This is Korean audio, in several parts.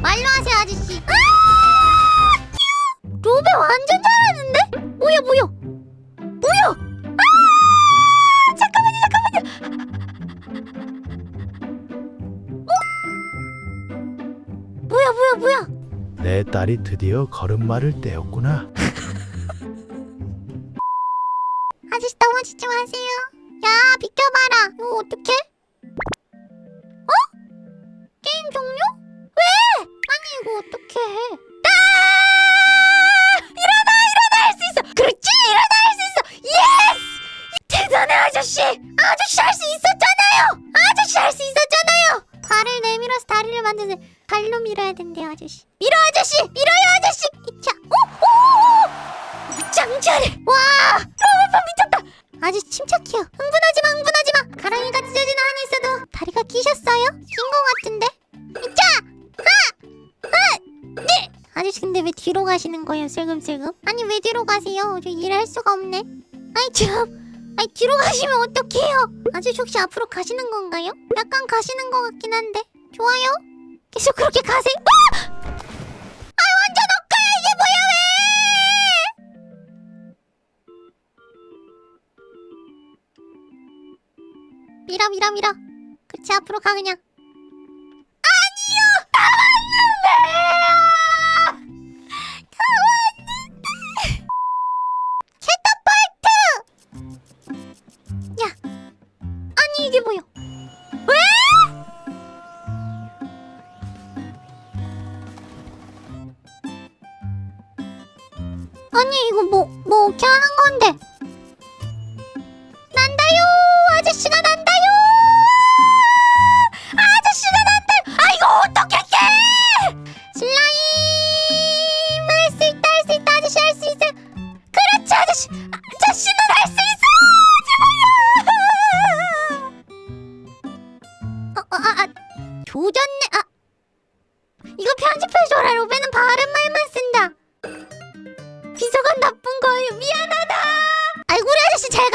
말로 하세요, 아저씨. 아! 로베 완전 잘하는데? 뭐야, 뭐야? 뭐야? 아! 잠깐만요, 잠깐만요. 어? 뭐야, 뭐야, 뭐야? 내 딸이 드디어 걸음마를 떼었구나. 아저씨 넘어지지 마세요. 야, 비켜봐라. 이거 어떡해? 밀어야 된대요, 아저씨. 밀어, 아저씨. 밀어요, 아저씨. 이차. 오, 오, 오. 짱 잘해. 와, 로봇판 미쳤다. 아주 침착해요. 흥분하지 마, 흥분하지 마. 가랑이가 찢어지는 한이 있어도 다리가 끼셨어요? 낀것 같은데. 이자, 하, 하, 네. 아저씨 근데 왜 뒤로 가시는 거예요, 슬금슬금? 아니 왜 뒤로 가세요? 저 일할 수가 없네. 아이 참, 아이 뒤로 가시면 어떡해요? 아저씨 혹시 앞으로 가시는 건가요? 약간 가시는 것 같긴 한데. 좋아요. 계속 그렇게 가세요. 아! 아 완전 엇가야 이게 뭐야 왜? 밀어 밀어 밀어. 그렇지 앞으로 가 그냥. 아니 이게 뭐야 아니 이거 뭐 뭐 어떻게 하는 건데? 난다요! 아저씨가 난다요! 아저씨가 난다요 아 이거 어떻게 깨 슬라임! 할 수 있다 할 수 있다. 아저씨 할 수 있어요 그렇지 아저씨. 아저씨는 할 수 있어! 제발요! 어, 어, 아, 아, 조졌네. 아 이거 편집해줘라. 로베는 바른 말만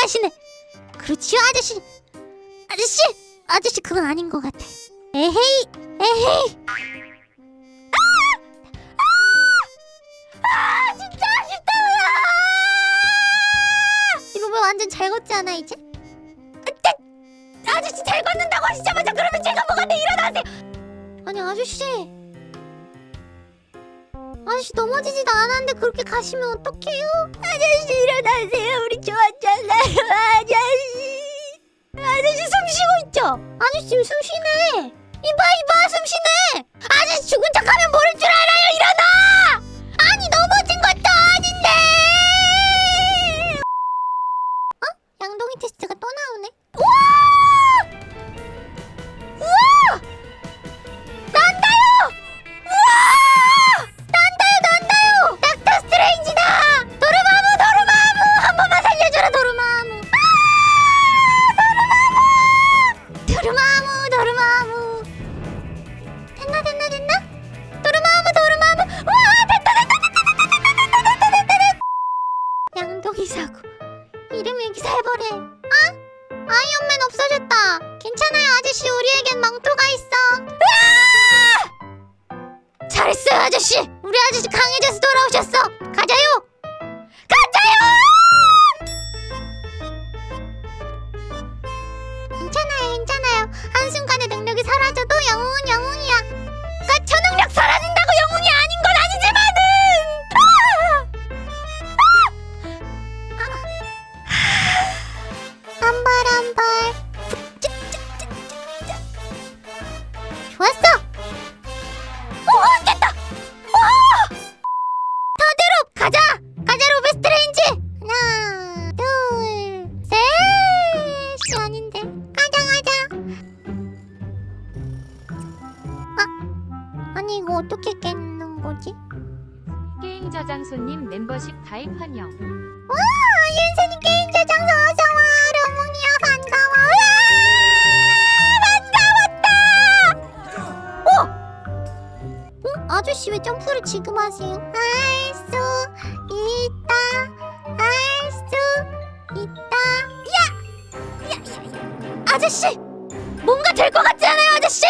가시네. 그렇지요 아저씨. 아저씨 아저씨 그건 아닌 것 같아요 에헤이 에헤이. 아! 아! 아 진짜 아쉽다. 왜 완전 잘 걷지 않아 이제? 아저씨 잘 걷는다고 하시자마자 그러면 제가 뭐가 돼 일어나세요? 아니 아저씨 아저씨 넘어지지도 않았는데 그렇게 가시면 어떡해요? 아저씨 일어나세요. 우리 좋았잖아요. 아저씨. 아저씨 숨 쉬고 있죠? 아저씨 지금 숨 쉬네. 이봐 이봐 숨 쉬네. 아저씨 죽은 척하면 모를 줄 알아요. 일어나. 이름 여기서 해버려 아 아이언맨 없어졌다. 괜찮아요 아저씨. 우리에겐 망토가 있어. 으아! 잘했어요 아저씨. 우리 아저씨 강해져서 돌아오셨어 어떻게 깨는 거지 게임 저장소님 멤버십 가입 환영. 와 윤세님 게임 저장소 어서와 러몽이야 반가워 으아, 반가웠다 어? 어? 아저씨 왜 점프를 지금 하세요? 할수 있다 할수 있다 야! 야, 야, 야! 아저씨 뭔가 될 것 같지 않아요 아저씨?